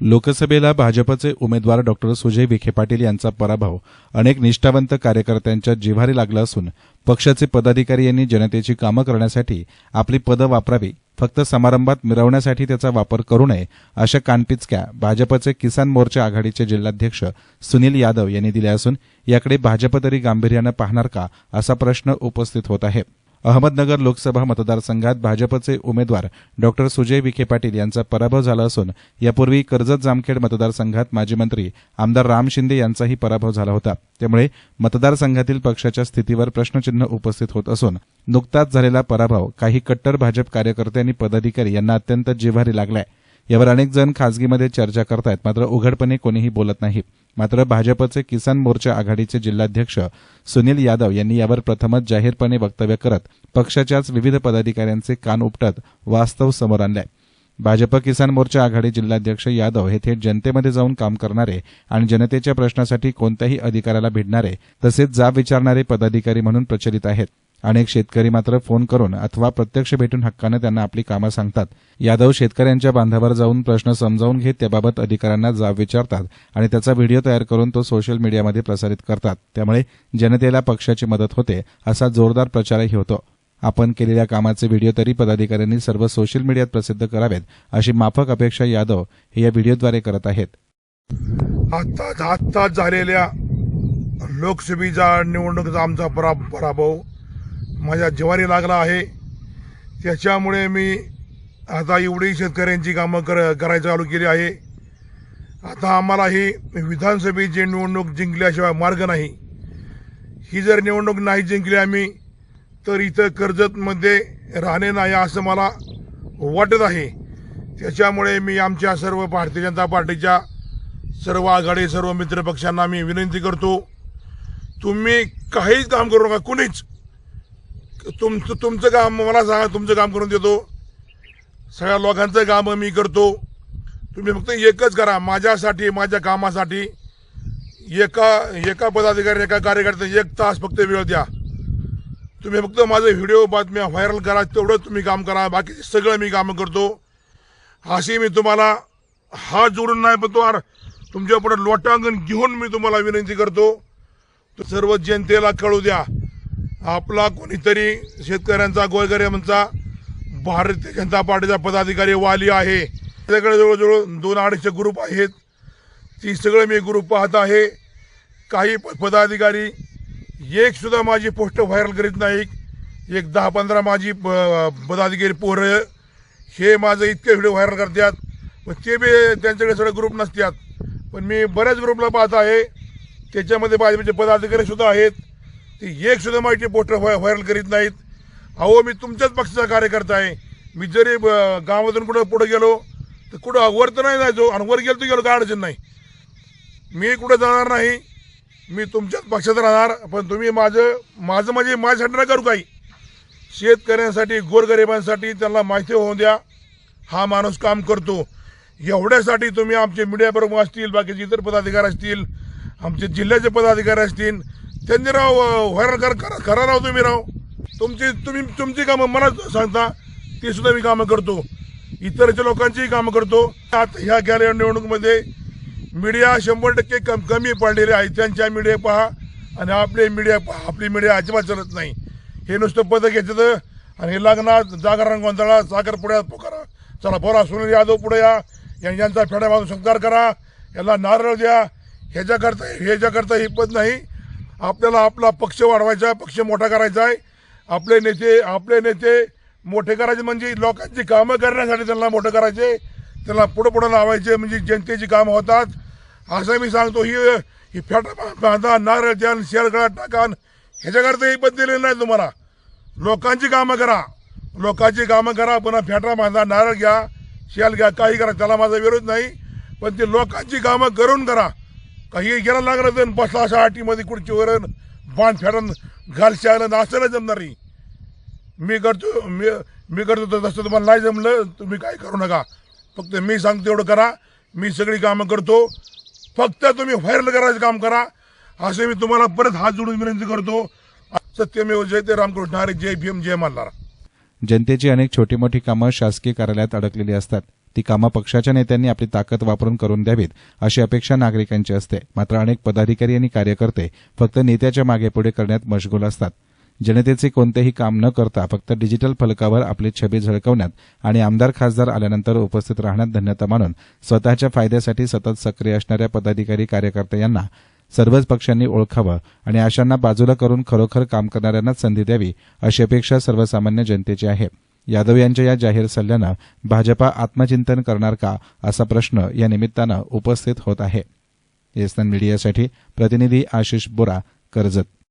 लोकसभेला भाजपचे उमेदवार डॉक्टर सुजय विखे पाटील यांचा पराभव अनेक निष्ठावंत कार्यकर्त्यांच्या जिव्हारी लागला असून पक्षाचे पदाधिकारी यांनी जनतेची कामं करण्यासाठी आपली पदं वापरावी फक्त समारंभात मिरवण्यासाठी त्याचा वापर करू नये अशा कानपिचक्या भाजपचे किसान मोर्चा आघाडीचे जिल्हाध्यक्ष सुनील यादव यांनी दिल्या असून याकडे भाजप तरी गांभीर्यानं पाहणार का असा प्रश्न उपस्थित होत आहे. अहमदनगर लोकसभा मतदारसंघात भाजपचे उमेदवार डॉक्टर सुजय विखे पाटील यांचा पराभव झाला असून यापूर्वी कर्जत जामखेड मतदारसंघात माजी मंत्री आमदार राम शिंदे यांचाही पराभव झाला होता. त्यामुळे मतदारसंघातील पक्षाच्या स्थितीवर प्रश्नचिन्ह उपस्थित होत असून नुकताच झालेला पराभव काही कट्टर भाजप कार्यकर्ते आणि पदाधिकारी यांना अत्यंत जिव्हारी लागलाय. यावर अनेक जण खासगीमध्ये चर्चा करतायत. मात्र उघडपणे कोणीही बोलत नाही. मात्र भाजपचे किसान मोर्चा आघाडीचे जिल्हाध्यक्ष सुनील यादव यांनी यावर प्रथमच जाहीरपणे वक्तव्य करत पक्षाच्याच विविध पदाधिकाऱ्यांचे कान उपटत वास्तव समोर आणलंय. भाजप किसान मोर्चा आघाडी जिल्हाध्यक्ष यादव हे थेट जनतेमध्ये जाऊन काम करणारे आणि जनतेच्या प्रश्नासाठी कोणत्याही अधिकाऱ्याला भिडणारे तसेच जाब विचारणारे पदाधिकारी म्हणून प्रचलित आहेत. अनेक शेतकरी मात्र फोन करून अथवा प्रत्यक्ष भेटून हक्कानं त्यांना आपली कामं सांगतात. यादव शेतकऱ्यांच्या बांधावर जाऊन प्रश्न समजावून घेत त्याबाबत अधिकाऱ्यांना जाब विचारतात आणि त्याचा व्हिडिओ तयार करून तो सोशल मीडियामध्ये प्रसारित करतात. त्यामुळे जनतेला पक्षाची मदत होते असा जोरदार प्रचारही होतो. आपण केलेल्या कामाचे व्हिडिओ तरी पदाधिकाऱ्यांनी सर्व सोशल मीडियात प्रसिद्ध करावेत अशी माफक अपेक्षा यादव हे या व्हिडिओद्वारे करत आहेत. आता आत्ताच झालेल्या लोकसभेच्या निवडणुकीचा आमचा परा पराभव माझ्या जिवारी लागला आहे. त्याच्यामुळे मी आता एवढी शेतकऱ्यांची कामं कर करायची चालू केली आहे. आता आम्हाला ही विधानसभेची निवडणूक जिंकल्याशिवाय मार्ग नाही. ही जर निवडणूक नाही जिंकली आम्ही तर इथं कर्जतमध्ये राहणे नाही असं मला वाटत आहे. त्याच्यामुळे मी आमच्या सर्व भारतीय जनता पार्टीच्या सर्व आघाडी सर्व मित्रपक्षांना मी विनंती करतो तुम्ही काहीच काम करू नका. कुणीच तुमचं तुमचं काम मला सांगा तुमचं काम करून देतो. सगळ्या लोकांचं काम मी करतो. तुम्ही फक्त एकच करा माझ्यासाठी माझ्या कामासाठी. एका एका पदाधिकारी एका कार्यकर्त्या एक तास फक्त वेळ द्या. तुम्ही फक्त माझे व्हिडिओ बातम्या व्हायरल करा तेवढं तुम्ही काम करा बाकी सगळं मी कामं करतो. अशी मी तुम्हाला हात जोडून नाही पण तो तुमच्यापुढे लोटांगण घेऊन मी तुम्हाला विनंती करतो. तर सर्व जनतेला कळू द्या. आपला कोणीतरी शेतकऱ्यांचा गोळकऱ्यांचा भारतीय जनता पार्टीचा पदाधिकारी वाली आहे. त्याच्याकडे जवळजवळ दोन अडीचशे ग्रुप आहेत. ती सगळं मी ग्रुप पाहत आहे. काही प- पदाधिकारी एकसुद्धा माझी पोस्ट व्हायरल करीत नाही. एक दहा पंधरा माझी प- पदाधिकारी पोरं हे माझं इतके व्हिडिओ व्हायरल करतात. पण ते बी त्यांच्याकडे सगळे ग्रुप नसतात. पण मी बऱ्याच ग्रुपला पाहत आहे. त्याच्यामध्ये भाजपचे पदाधिकारी सुद्धा आहेत. ते एक सुद्धा माझी पोस्टर व्हायरल करीत नाहीत. अहो मी तुमच्याच पक्षाचा कार्यकर्ता आहे. मी जरी गावातून कुठं पुढं गेलो तर कुठं वर तर नाही जायचो आणि वर गेलो तर गेलो काय अडचण नाही. मी कुठं जाणार नाही. मी तुमच्याच पक्षात राहणार पण तुम्ही माझं माझं म्हणजे माझ्यासाठी नाही करू काही. शेतकऱ्यांसाठी गोरगरिबांसाठी त्यांना माहिती होऊन द्या. हा माणूस काम करतो. एवढ्यासाठी तुम्ही आमचे मीडिया प्रमुख असतील बाकीचे इतर पदाधिकारी असतील आमचे जिल्ह्याचे पदाधिकारी असतील त्यांनी राव व्हायरल कर करा करा राव तुम्ही राव. तुमची तुम्ही तुमची कामं मला सांगता ती सुद्धा मी कामं करतो. इतरच्या लोकांचीही कामं करतो. आता ह्या गेल्या निवडणुकीमध्ये मीडिया शंभर टक्के कम कमी पडलेले आहे त्यांच्या मीडिया पहा आणि आपले मीडिया पहा. आपली मीडिया अजिबात चालत नाही. हे नुसतं पदं घ्यायचं आणि हे लग्नात जागरण गोंधळा साखर पुढ्यात पुकारा चला बोला सुनील यादव पुढे या. यांचा फेड्या बांधून संस्कार करा. याला नारळ द्या. ह्याच्याकरता ह्याच्याकरता ही पद नाही. आपल्याला आपला पक्ष वाढवायचा आहे पक्ष मोठा करायचा आहे. आपले नेते आपले नेते मोठे करायचे म्हणजे लोकांची कामं करण्यासाठी त्यांना मोठं करायचे त्यांना पुढं पुढं लावायचे म्हणजे जनतेची कामं होतात. असं मी सांगतो ही ही फेटा बांधा नारळ द्यान शेळगळा टाकान टाका ह्याच्याकरता ही पद दिलेली नाही तुम्हाला. लोकांची कामं करा. लोकांची कामं करा पुन्हा फेटा बांधा नारळ घ्या शेल घ्या काही करा त्याला माझा विरोध नाही. पण ते लोकांची कामं करून करा. हे गेला लागलं तर बसला अशा आटीमध्ये खुर्चीवर बांध फेडन घाल आलं असं नाही जमणार नाही मी करतो मी मी करतो तर तसं तुम्हाला नाही जमलं तुम्ही काय करू नका. फक्त मी सांगतो एवढं करा मी सगळी कामं करतो. फक्त तुम्ही व्हायरल करायचं काम करा. असे मी तुम्हाला परत हात जोडून विनंती करतो. सत्यमेव जयते रामकृष्ण हरे जय भीम जय मल्हार जनतेची अनेक छोटी मोठी कामं शासकीय कार्यालयात अडकलेली असतात. ती कामं पक्षाच्या नेत्यांनी आपली ताकद वापरून करून द्यावीत अशी अपेक्षा नागरिकांची असते. मात्र अनेक पदाधिकारी आणि कार्यकर्ते फक्त नेत्याच्या मागेपुढे करण्यात मशगूल असतात. जनतेचे कोणतेही काम न करता फक्त डिजिटल फलकावर आपली छबी झळकवण्यात आणि आमदार खासदार आल्यानंतर उपस्थित राहण्यात धन्यता मानून स्वतःच्या फायद्यासाठी सतत सक्रिय असणाऱ्या पदाधिकारी कार्यकर्ते यांना सर्वच पक्षांनी ओळखावं आणि अशांना बाजूला करून खरोखर काम करणाऱ्यांनाच संधी द्यावी अशी अपेक्षा सर्वसामान्य जनतेची आहे. यादव यांच्या या जाहीर सल्ल्यानं भाजपा आत्मचिंतन करणार का असा प्रश्न या निमित्तानं उपस्थित होत आहे. एसएन मीडियासाठी प्रतिनिधी आशिष बोरा कर्जत.